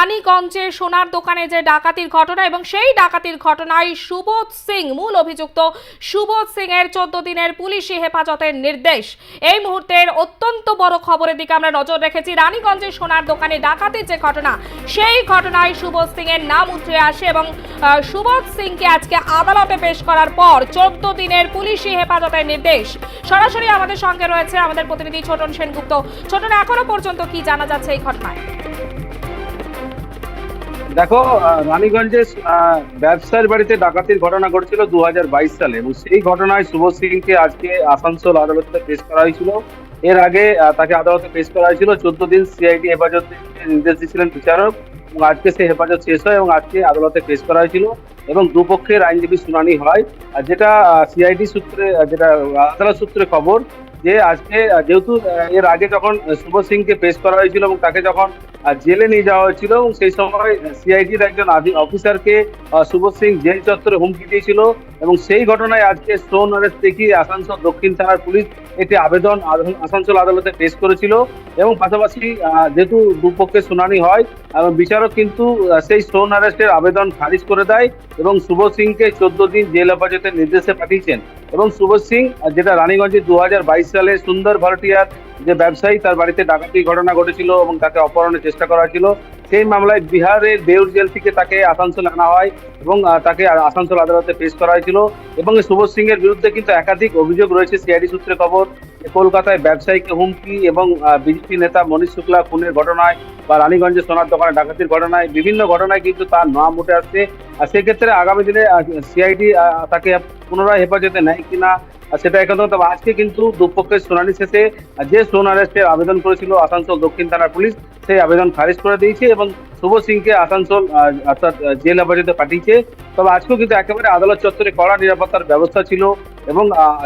রানীগঞ্জে সোনার দোকানে যে ডাকাতির ঘটনা এবং সেই ডাকাতির ঘটনায় সুবোধ সিং, মূল অভিযুক্ত সুবোধ সিং এর চোদ্দ দিনের পুলিশি হেফাজতের নির্দেশ। এই মুহূর্তের অত্যন্ত বড় খবরের দিকে আমরা নজর রেখেছি। রানীগঞ্জে সোনার দোকানে ডাকাতির যে ঘটনা, সেই ঘটনায় সুবোধ সিং এর নাম উঠে আসে এবং সুবোধ সিংকে আজকে আদালতে পেশ করার পর চোদ্দ দিনের পুলিশি হেফাজতের নির্দেশ। সরাসরি আমাদের সঙ্গে রয়েছে আমাদের প্রতিনিধি ছোটন সেনগুপ্ত। ছোটন, এখনও পর্যন্ত কি জানা যাচ্ছে এই ঘটনায়? দেখো রানীগঞ্জে ব্যবসার বাড়িতে ডাকাতির ঘটনা ঘটেছিল দুহাজার বাইশ সালে এবং সেই ঘটনায় শুভ সিংকে আজকে আসানসোল আদালতে পেশ করা হয়েছিল। এর আগে তাকে আদালতে পেশ করা হয়েছিল। চোদ্দ দিন সিআইডি হেফাজতে নির্দেশ দিয়েছিলেন বিচারক এবং আজকে সেই হেফাজত শেষ হয় এবং আজকে আদালতে পেশ করা হয়েছিল এবং দুপক্ষের আইনজীবী শুনানি হয়। আর যেটা সিআইডি সূত্রে যেটা, আদালত সূত্রে খবর যে আজকে যেহেতু এর আগে যখন শুভ সিংকে পেশ করা হয়েছিল এবং তাকে যখন জেলে নিয়ে যাওয়া হয়েছিল এবং সেই সময় সিআইডির একজন অফিসারকে শুভ সিং জেল চত্বরে হুমকি দিয়েছিল এবং সেই ঘটনায় আজকে স্টোন অ্যারেস্ট দেখিয়ে আসানসোল দক্ষিণ থানার পুলিশ একটি আবেদন আসানসোল আদালতে পেশ করেছিল এবং পাশাপাশি যেহেতু দুপক্ষের শুনানি হয় এবং বিচারক কিন্তু সেই স্টোন অ্যারেস্টের আবেদন খারিজ করে দেয় এবং শুভ সিংকে চোদ্দ দিন জেল হেফাজতের নির্দেশে পাঠিয়েছেন। এবং শুভজ সিং যেটা রানীগঞ্জে দু হাজার বাইশ সালে সুন্দর ভারটিয়ার যে ব্যবসায়ী, তার বাড়িতে ডাকাতির ঘটনা ঘটেছিল এবং তাকে অপহরণের চেষ্টা করা হয়েছিল। সেই মামলায় বিহারের দেউর জেল থেকে তাকে আসানসোল আনা হয় এবং তাকে আসানসোল আদালতে পেশ করা হয়েছিল। এবং সুবোধ সিং এর বিরুদ্ধে কিন্তু একাধিক অভিযোগ রয়েছে, সিআইডি সূত্রে খবর। কলকাতায় ব্যবসায়ীকে হুমকি এবং বিজেপি নেতা মনীষ শুক্লা খুনের ঘটনায় বা রানীগঞ্জে সোনার দোকানে ডাকাতির ঘটনায় বিভিন্ন ঘটনায় কিন্তু তার নাম উঠে আসছে। আর সেক্ষেত্রে আগামী দিনে সিআইডি তাকে পুনরায় হেফাজতে নেয় কিনা সেটা একান্ত তবে আজকে কিন্তু দুপক্ষের শুনানি শেষে যে সোন অ্যারেস্টের আবেদন করেছিল আসানসোল দক্ষিণ থানার পুলিশ, সেই আবেদন খারিজ করে দিয়েছে এবং শুভ সিংকে আসানসোল অর্থাৎ জেল হেফাজতে পাঠিয়েছে। তবে আজকেও কিন্তু একেবারে আদালত চত্বরে কড়া নিরাপত্তার ব্যবস্থা ছিল এবং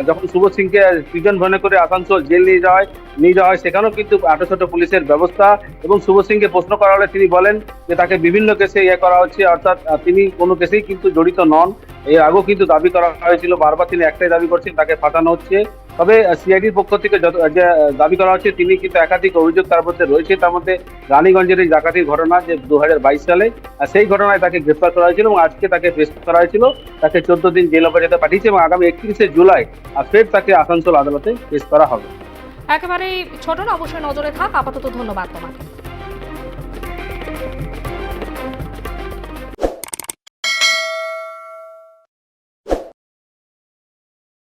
যখন শুভ সিংকে প্রিজন ভ্যানে করে আসানসোল জেল নিয়ে যাওয়া হয় নিয়ে যাওয়া হয় সেখানেও কিন্তু আটো ছোট পুলিশের ব্যবস্থা এবং শুভ সিংকে প্রশ্ন করা হলে তিনি বলেন যে তাকে বিভিন্ন কেসে ইয়ে করা হচ্ছে, অর্থাৎ তিনি কোনো কেসেই কিন্তু জড়িত নন। এর আগেও কিন্তু দাবি করা হয়েছিল, বারবার তিনি একটাই দাবি করছেন, তাকে ফাটানো হচ্ছে। তবে সিআইডির পক্ষ থেকে যত, যে দাবি করা হচ্ছে, তিনি কিন্তু একাধিক অভিযোগ তার মধ্যে রয়েছে। তার মধ্যে রানীগঞ্জের এই ডাকাতির ঘটনা যে দু হাজার বাইশ সালে সেই ঘটনায় তাকে গ্রেফতার করা হয়েছিল এবং আজকে তাকে পেশ করা হয়েছিল। তাকে চোদ্দ দিন জেল হেফাজতে পাঠিয়েছে এবং আগামী একত্রিশে জুলাই ফের তাকে আসানসোল আদালতে পেশ করা হবে। একেবারেই ছোটন অবশ্যই নজরে থাক। আপাতত ধন্যবাদ তোমাকে।